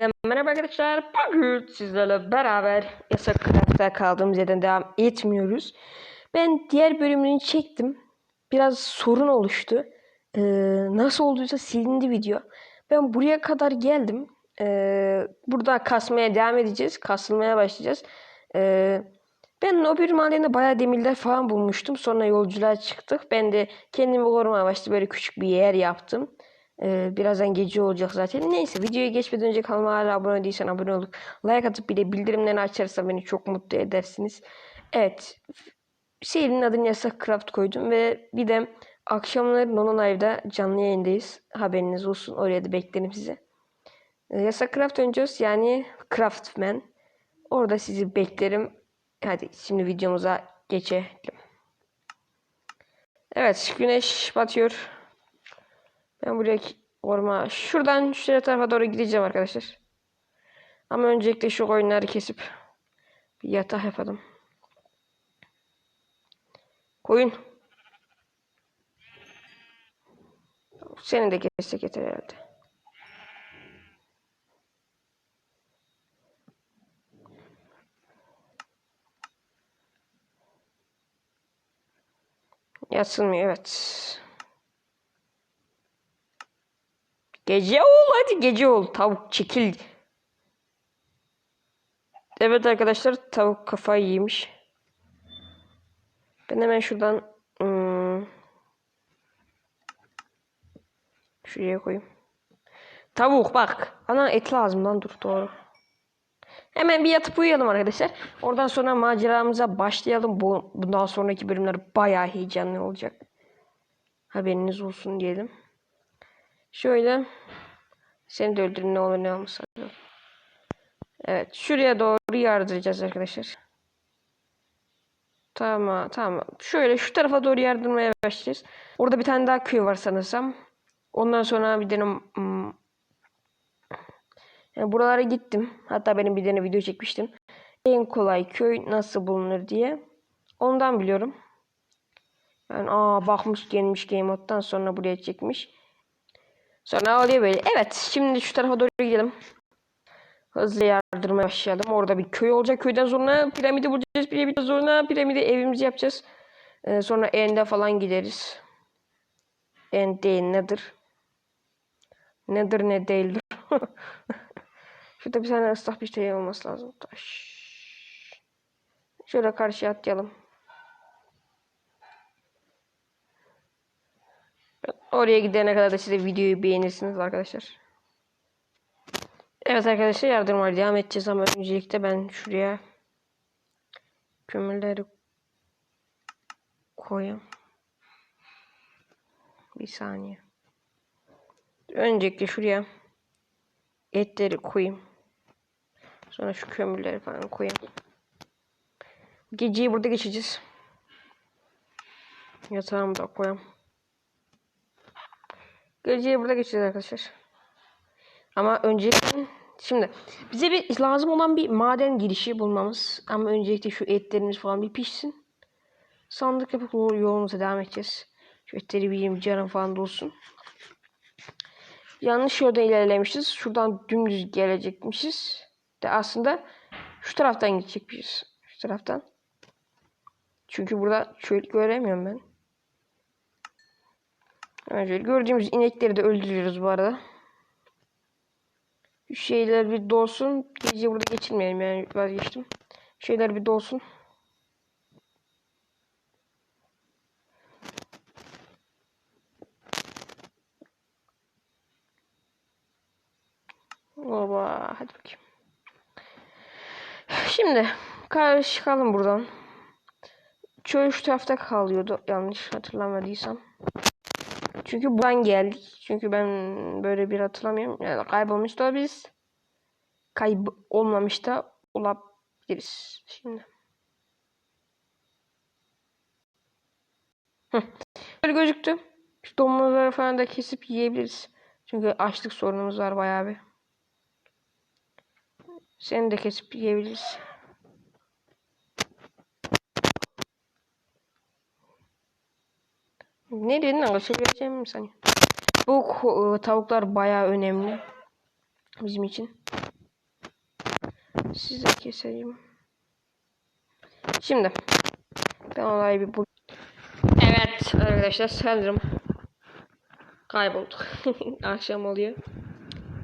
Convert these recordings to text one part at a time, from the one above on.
Merhaba arkadaşlar. Bugün sizlerle beraber Yasak Craft'ta kaldığımız yerden devam etmiyoruz. Ben diğer bölümünü çektim. Biraz sorun oluştu. Ee, nasıl olduysa silindi video. Ben buraya kadar geldim. Ee, burada kasmaya devam edeceğiz. Kasılmaya başlayacağız. Ee, ben o bölüm halinde bayağı demirler falan bulmuştum. Sonra yolculuğa çıktık. Ben de kendimi korumaya başladım. Böyle küçük bir yer yaptım. Ee, birazdan gece olacak zaten. Neyse videoya geçmeden önce kanalıma hala abone değilsen abone olup like atıp bir de bildirimlerini açarsan beni çok mutlu edersiniz. Evet. Serinin adını Yasak Craft koydum ve bir de akşamları Nonon Live'da canlı yayındayız. Haberiniz olsun. Oraya da beklerim sizi. Ee, Yasak Craft oynayacağız. Yani Craftman. Orada sizi beklerim. Hadi şimdi videomuza geçelim. Evet güneş batıyor. Ben buraya orma şuradan şuraya tarafa doğru gideceğim arkadaşlar. Ama öncelikle şu koyunları kesip bir yatak yapalım. Koyun. Seni de kessek yeter herhalde. Yatsılmıyor evet. Gece ol hadi gece ol. Tavuk çekil. Evet arkadaşlar tavuk kafayı yemiş. Ben hemen şuradan hmm, şuraya koyayım. Tavuk bak. Ana et lazım lan dur doğru. Hemen bir yatıp uyuyalım arkadaşlar. Oradan sonra maceramıza başlayalım. Bu, bundan sonraki bölümler bayağı heyecanlı olacak. Haberiniz olsun diyelim. Şöyle seni de öldürün ne olur ne olmaz. Evet şuraya doğru yardıracağız arkadaşlar. Tamam tamam. Şöyle şu tarafa doğru yardırmaya başlayacağız. Orada bir tane daha köy var sanırsam. Ondan sonra bir tane hmm, yani buralara gittim. Hatta benim bir tane video çekmiştim. En kolay köy nasıl bulunur diye. Ondan biliyorum. Yani aa bakmış gelmiş Game sonra buraya çekmiş. Sonra oluyor böyle. Evet şimdi şu tarafa doğru gidelim. Hızlı yardırmaya başlayalım. Orada bir köy olacak. Köyden sonra piramidi bulacağız. Piramiden sonra piramide evimizi yapacağız. Ee, sonra End'e falan gideriz. End değil nedir? Nedir ne değildir. Şurada bir tane ıslak bir şey olması lazım. Taş. Şöyle karşıya atlayalım. Oraya gidene kadar da size videoyu beğenirsiniz arkadaşlar. Evet arkadaşlar yardım var devam edeceğiz ama öncelikle ben şuraya kömürleri koyayım. Bir saniye. Öncelikle şuraya etleri koyayım. Sonra şu kömürleri falan koyayım. Geceyi burada geçeceğiz. Yatağımı da koyayım. Geceyi burada geçeceğiz arkadaşlar. Ama öncelikle şimdi bize bir lazım olan bir maden girişi bulmamız. Ama öncelikle şu etlerimiz falan bir pişsin. Sandık yapıp yolumuza devam edeceğiz. Şu etleri bir 20 canım falan dolsun. Yanlış yolda ilerlemişiz. Şuradan dümdüz gelecekmişiz. De aslında şu taraftan gidecekmişiz. Şu taraftan. Çünkü burada çöl göremiyorum ben. Önce gördüğümüz inekleri de öldürüyoruz bu arada. Şu şeyler bir dolsun. Gece burada geçirmeyelim yani vazgeçtim. Şeyler bir dolsun. Oba hadi bakayım. Şimdi çıkalım buradan. Çöl şu tarafta kalıyordu yanlış hatırlamadıysam. Çünkü buradan geldik. Çünkü ben böyle bir hatırlamıyorum. Yani kaybolmuş da olabiliriz. Kayıp olmamış da olabiliriz. Şimdi. Böyle gözüktü. Şu domuzları falan da kesip yiyebiliriz. Çünkü açlık sorunumuz var bayağı bir. Seni de kesip yiyebiliriz. Nereden alışabileceğim mi sanıyorsun? Bu tavuklar bayağı önemli bizim için. Size keseyim. Şimdi ben olayı bir bul. Evet arkadaşlar sanırım kaybolduk. Akşam oluyor.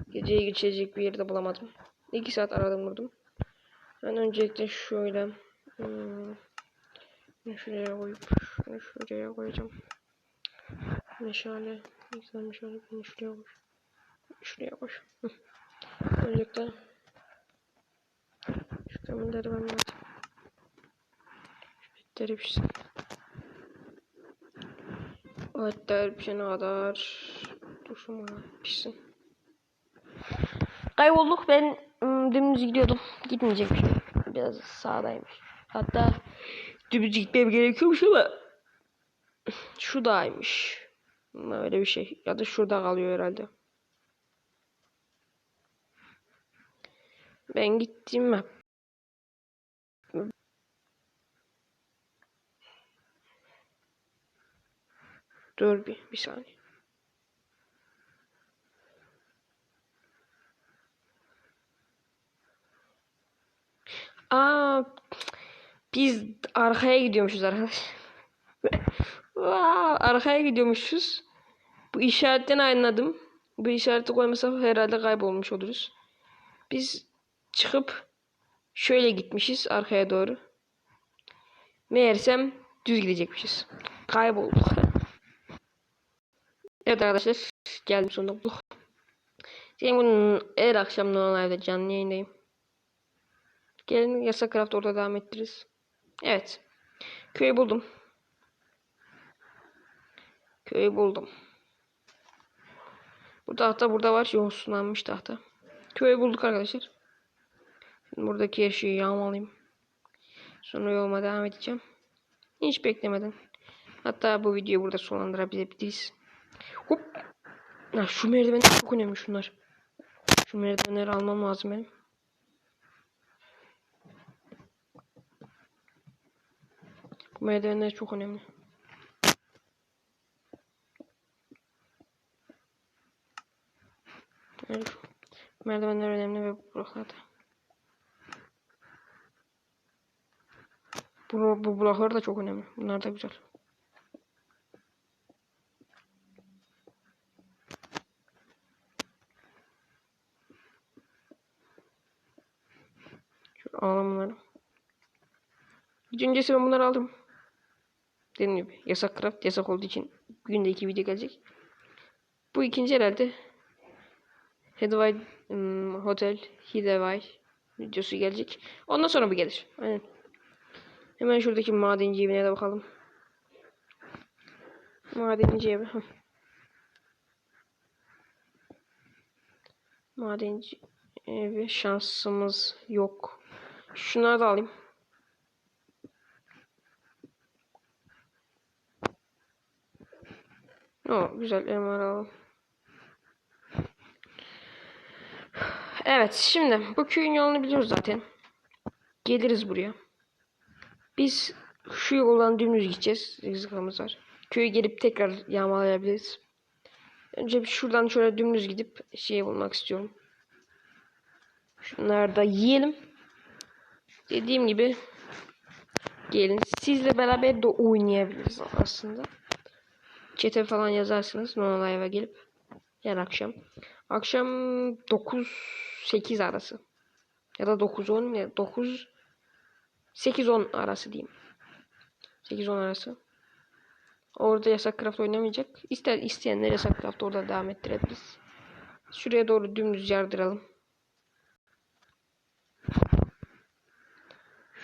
Geceyi geçecek bir yerde bulamadım. 2 saat aradım durdum. Ben öncelikle şöyle hmm, şuraya koyup şunu şuraya koyacağım. Meşale, güzel meşale. Şuraya koy. Hı. Öncelikle şu kömürleri ben lazım. Şu etleri pişsin. O etler pişene kadar bana pişsin. Kaybolduk ben ım, dümdüz gidiyordum. Gitmeyecekmişim. Biraz sağdaymış. Hatta dümdüz gitmem gerekiyormuş ama şuradaymış. Ama Öyle bir şey. Ya da şurada kalıyor herhalde. Ben gittim mi? Dur bir, bir saniye. Aa, biz arkaya gidiyormuşuz arkadaş. Arkaya gidiyormuşuz. Bu işaretten anladım. Bu işareti koymasak herhalde kaybolmuş oluruz. Biz çıkıp şöyle gitmişiz arkaya doğru. Meğersem düz gidecekmişiz. Kaybolduk. Evet arkadaşlar geldim sonunda bulduk. Senin bunun her akşam normalde canlı yayındayım. Gelin yasak craft orada devam ettiririz. Evet. Köyü buldum. Köyü buldum. Bu tahta burada var. Yosunlanmış tahta. Köyü bulduk arkadaşlar. Şimdi buradaki her şeyi yağmalayayım. Sonra yoluma devam edeceğim. Hiç beklemeden. Hatta bu videoyu burada sonlandırabiliriz. Hop. Ya şu merdivenler çok önemli şunlar. Şu merdivenleri almam lazım benim. Bu merdivenler çok önemli. Yani şu merdivenler önemli ve bloklarda. Bu, bu bloklar da çok önemli. Bunlar da güzel. Şöyle alalım bunları. Öncesi ben bunları aldım. Dediğim gibi yasak craft yasak olduğu için günde iki video gelecek. Bu ikinci herhalde Headway um, Hotel Hideway videosu gelecek. Ondan sonra bu gelir. Aynen. Hemen şuradaki madenci evine de bakalım. Madenci evi. Madenci evi şansımız yok. Şunları da alayım. O güzel elmalar alalım. Evet şimdi bu köyün yolunu biliyoruz zaten. Geliriz buraya. Biz şu yoldan dümdüz gideceğiz. Rızkımız var. Köye gelip tekrar yağmalayabiliriz. Önce bir şuradan şöyle dümdüz gidip şey bulmak istiyorum. Şunları da yiyelim. Dediğim gibi gelin. Sizle beraber de oynayabiliriz aslında. Çete falan yazarsınız. Eve gelip her akşam. Akşam 9-8 arası. Ya da 9-10 ya 9 8-10 arası diyeyim. 8-10 arası. Orada yasak craft oynamayacak. İster isteyenler yasak craft orada devam ettirebiliriz. Şuraya doğru dümdüz yardıralım.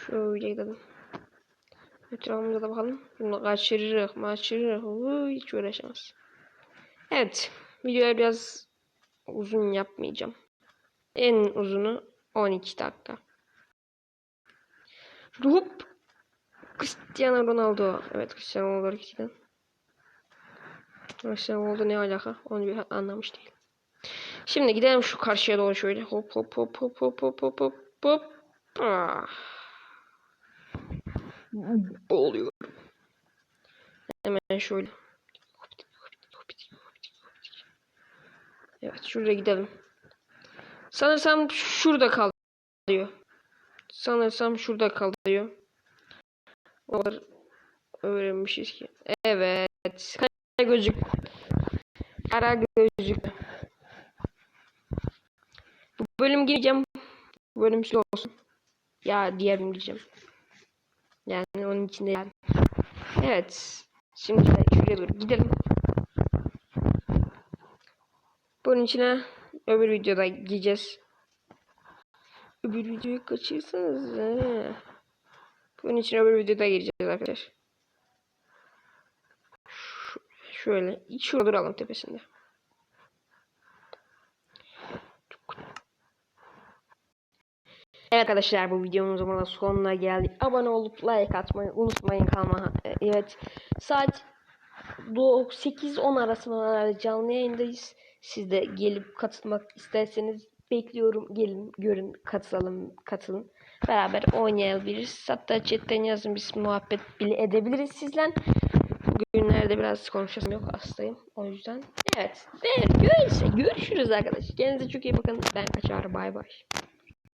Şöyle gidelim. Etrafımıza da bakalım. Bunu kaçırırız, maçırırız. Uy, hiç uğraşamaz. Evet. Videoyu biraz uzun yapmayacağım. En uzunu 12 dakika. Hop. Cristiano Ronaldo. Evet Cristiano Ronaldo ikiden. Cristiano Ronaldo ne alaka? Onu bir anlamış değil. Şimdi gidelim şu karşıya doğru şöyle. Hop hop hop hop hop hop hop hop hop. Ah. Boğuluyorum. Hemen şöyle. Evet şuraya gidelim. Sanırsam şurada kalıyor. Sanırsam şurada kalıyor. O kadar öğrenmişiz ki. Evet. Kara gözük. Kara gözük. Bu bölüm gireceğim. Bu bölüm şu olsun. Ya diğer bölüm gireceğim. Yani onun içinde yani. Evet. Şimdi şuraya doğru gidelim. Bunun içine öbür videoda gireceğiz. Öbür videoyu kaçırsanız. Bunun için öbür videoda gireceğiz arkadaşlar. Şu- Şöyle. Şurada duralım tepesinde. Evet arkadaşlar bu videomuzun burada sonuna geldik. Abone olup like atmayı unutmayın kalma. Evet. Saat 8-10 arasında canlı yayındayız. Siz de gelip katılmak isterseniz bekliyorum. Gelin görün katılalım katılın. Beraber oynayabiliriz. Hatta chatten yazın biz muhabbet bile edebiliriz sizden. Bugünlerde biraz konuşasım yok hastayım. O yüzden. Evet. Evet. Görüşürüz arkadaşlar. Kendinize çok iyi bakın. Ben kaçar. Bay bay.